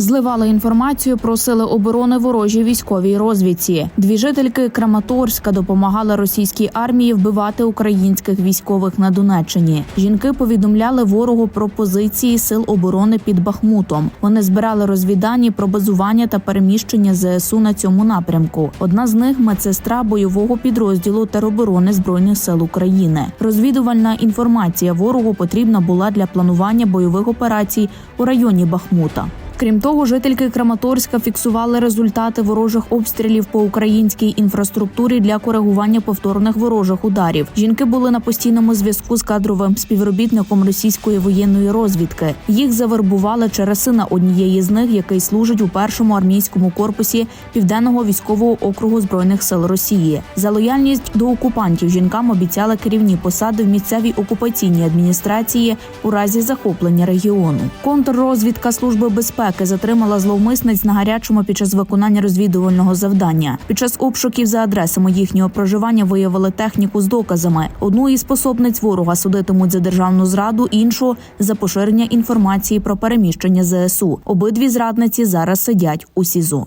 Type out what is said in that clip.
Зливали інформацію про сили оборони ворожій військовій розвідці. Дві жительки Краматорська допомагали російській армії вбивати українських військових на Донеччині. Жінки повідомляли ворогу про позиції сил оборони під Бахмутом. Вони збирали розвідані про базування та переміщення ЗСУ на цьому напрямку. Одна з них медсестра бойового підрозділу тероборони збройних сил України. Розвідувальна інформація ворогу потрібна була для планування бойових операцій у районі Бахмута. Крім того, жительки Краматорська фіксували результати ворожих обстрілів по українській інфраструктурі для коригування повторних ворожих ударів. Жінки були на постійному зв'язку з кадровим співробітником російської воєнної розвідки. Їх завербували через сина однієї з них, який служить у першому армійському корпусі південного військового округу збройних сил Росії. За лояльність до окупантів жінкам обіцяли керівні посади в місцевій окупаційній адміністрації у разі захоплення регіону. Контррозвідка служби безпеки безпеки затримала зловмисниць на гарячому під час виконання розвідувального завдання. Під час обшуків за адресами їхнього проживання виявили техніку з доказами. Одну із способниць ворога судитимуть за державну зраду, іншу за поширення інформації про переміщення ЗСУ. Обидві зрадниці зараз сидять у СІЗО.